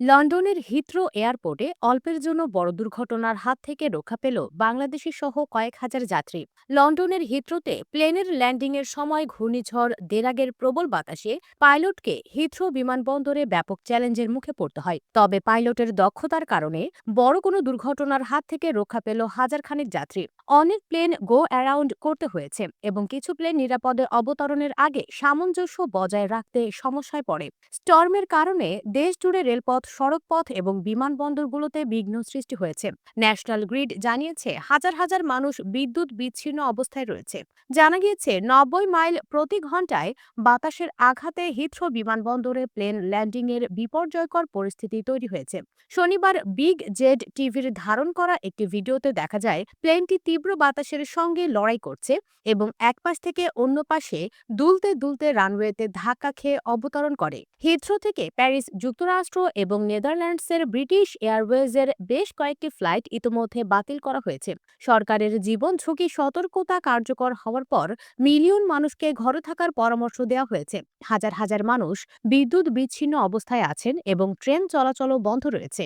লন্ডনের হিথ্রো এয়ারপোর্টে অল্পের জন্য বড় দুর্ঘটনার হাত থেকে রক্ষা পেল বাংলাদেশি সহ কয়েক হাজার যাত্রী। লন্ডনের হিথ্রোতে প্লেনের ল্যান্ডিংয়ের সময় ঘূর্ণিঝড়, দেরাগের প্রবল বাতাসে পাইলটকে হিথ্রো বিমানবন্দরে ব্যাপক চ্যালেঞ্জের মুখে পড়তে হয়। তবে পাইলটের দক্ষতার কারণে বড় কোনো দুর্ঘটনার হাত থেকে রক্ষা পেল হাজার খানেক যাত্রী। অনেক প্লেন গো অ্যারাউন্ড করতে হয়েছে এবং কিছু প্লেন নিরাপদে অবতরণের আগে সামঞ্জস্য বজায় রাখতে সমস্যায় পড়ে। স্টর্মের কারণে দেশ জুড়ে রেলপথ সড়কপথ এবং বিমানবন্দরগুলোতে বিঘ্ন সৃষ্টি হয়েছে। ন্যাশনাল গ্রিড জানিয়েছে হাজার হাজার মানুষ বিদ্যুৎ বিচ্ছিন্ন অবস্থায় রয়েছে। জানা গিয়েছে, নব্বই মাইল প্রতি ঘন্টায় বাতাসের আঘাতে হিথ্রো বিমানবন্দরে প্লেন ল্যান্ডিংয়ের বিপর্যয়কর পরিস্থিতি তৈরি হয়েছে। শনিবার বিগ জেড টিভির ধারণ করা একটি ভিডিওতে দেখা যায়, প্লেনটি তীব্র বাতাসের সঙ্গে লড়াই করছে এবং এক পাশ থেকে অন্য পাশে দুলতে দুলতে রানওয়েতে ধাক্কা খেয়ে অবতরণ করে। হিথ্রো থেকে প্যারিস যুক্তরাষ্ট্র এবং নেদারল্যান্ডসের ব্রিটিশ এয়ারওয়েজের বেশ কয়েকটি ফ্লাইট ইতোমধ্যে বাতিল করা হয়েছে। সরকারের জীবন ঝুঁকি সতর্কতা কার্যকর হওয়ার পর মিলিয়ন মানুষকে ঘরে থাকার পরামর্শ দেওয়া হয়েছে। হাজার হাজার মানুষ বিদ্যুৎ বিচ্ছিন্ন অবস্থায় আছেন এবং ট্রেন চলাচলও বন্ধ রয়েছে।